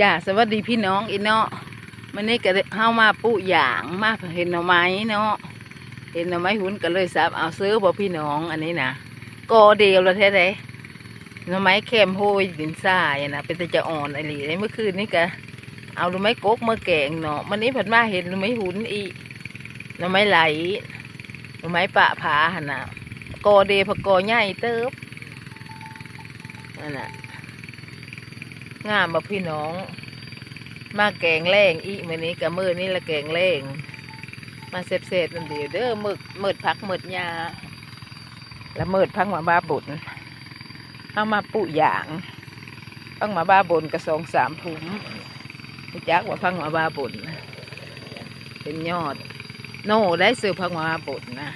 จ้าสวัสดีพี่น้องอีเนาะมันนี้ก็เข้ามาปุอย่างมาเห็นหน่อไม้เนาะเห็นหน่อไม้หุ่นก็เลยสับเอาซื้อบ่พี่น้องอันนี้นะกอเดียวและแท้เลยหน่อไม้แคมโฮยดินทรายนะเป็นแต่จะอ่อนอะไรเลยเมื่อคืนนี้ก็เอาหน่อไม้กกมาแกงเนาะมันนี้ผัดมาเห็นหน่อไม้หุ่นอีหน่อไม้ไหลหน่อไม้ปะผาหันนะกอเดียวพะกอใหญ่เติบนั่นน่ะ งามบ่พี่น้อง มาแกงแรงอีมื้อนี้กับมือนี่ละแกงแรงมาเสร็จๆนั่นเดียวเด้อมึกมืดพักมืดยาแล้วมืดพักมาบ้าบุญเอามาปุอย่าง พังมาบ้าบุญกระสองสามผุมจักว่าพังมาบ้าบุญเป็นยอด โน่ได้ซื้อพังมาบ้าบุญนะ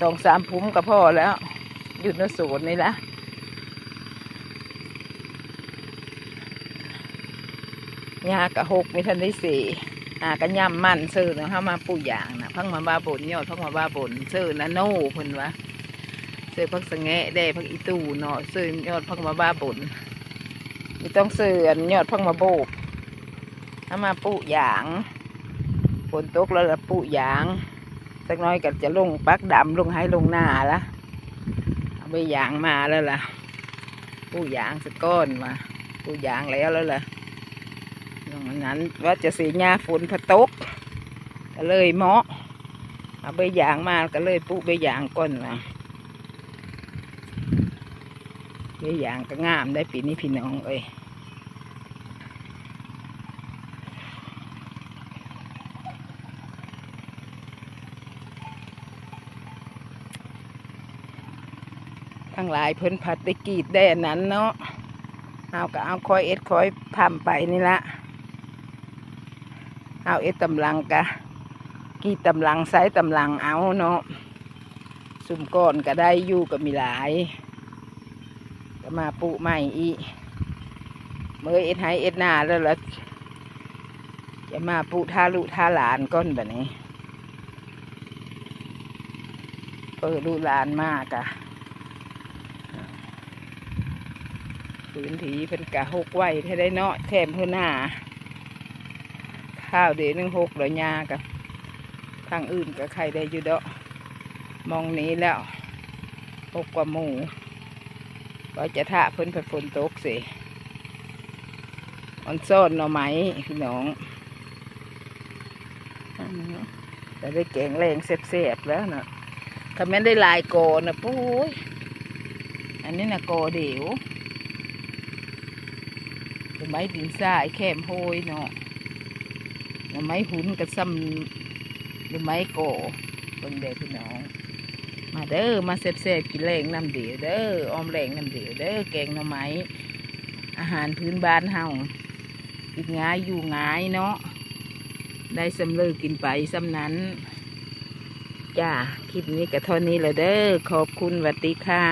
สองสามผุมก็พอแล้ว หยุดนสูตรนี่ละ ยากระหกไมีทันได้สี่อากะย่ำมันซื้อเนาะห้ามาปูอย่างนะพังมาบ้าบนยอดพังมาบ้าบนซื้อนะโน่เพิ่นวะซื้อพักสะแงะได้พักอีตูเนาะซื้อยอดพังมาบ้าบนไม่ต้องซื้อนยอดพังมาโบกห้ามาปูอย่างฝนตกแล้วละปูอย่างสักน้อยก็จะลงปักดำลงให้ลงหน้าละเอาไปอย่างมาแล้วล่ะปูอย่างสักก้อนมาปูอย่างแล้วแล้วล่ะ นั้นว่าจะสีหญ้าฝนพะตกก็เลยเหมาะเอาใบยางมาก็เลยปลูกใบยางก้นมาใบยางก็งามได้ปีนี้พี่น้องเอ้ยทั้งหลายเพิ่นผัดไปกรีดได้อันนั้นเนาะเอาก็เอาคอยเอ็ดคอยทำไปนี่ละ เอาเอ็ดตำลังกะกี่ตำลังไซส์ตำลังเอาเนาะสุ่มก้อนก็ได้อยู่ก็มีหลาย ก็มาปลูกใหม่อีเมื่อเอ็ดให้เอ็ดหน้าแล้วละจะมาปลูกท่าลูกท่าหลานก้นแบบนี้เปิดลูลานมากอะพื้นที่เป็นกะหกไว้ให้ได้เนาะแถมเพื่อหน้า ข้าวเดี๋ยวหนึงหกแล้วยากับทางอื่นกับใครได้อยู่เดาะมองนี้แล้วหกกว่าหมูก็จะท่าเพิ่นเพิ่นฝนตกสิมันซ่อนหน่อไม้พี่น้องแต่ได้แกงแรงเสียบๆแล้วนะถ้าไม่ได้ลายโกนะปุ้ยอันนี้นะโกเดี๋ยวเป็นไม้ดินทรายแคมโฮยเนาะ หน่อไม้หุ่นกับซ้ำหรือไม้โกเบิ่งเด้อพี่น้อง มาเด้อมาเสบๆกินแรงน้ำเดียวเด้อออมแรงน้ำเดียวเด้อแกงหน่อไม้อาหารพื้นบ้านเฮากินง่ายอยู่ง่ายเนาะได้สำเร็จกินไปสำนั้นจ้าคลิปนี้ก็เท่านี้แหละเด้อขอบคุณวัดดีค่ะ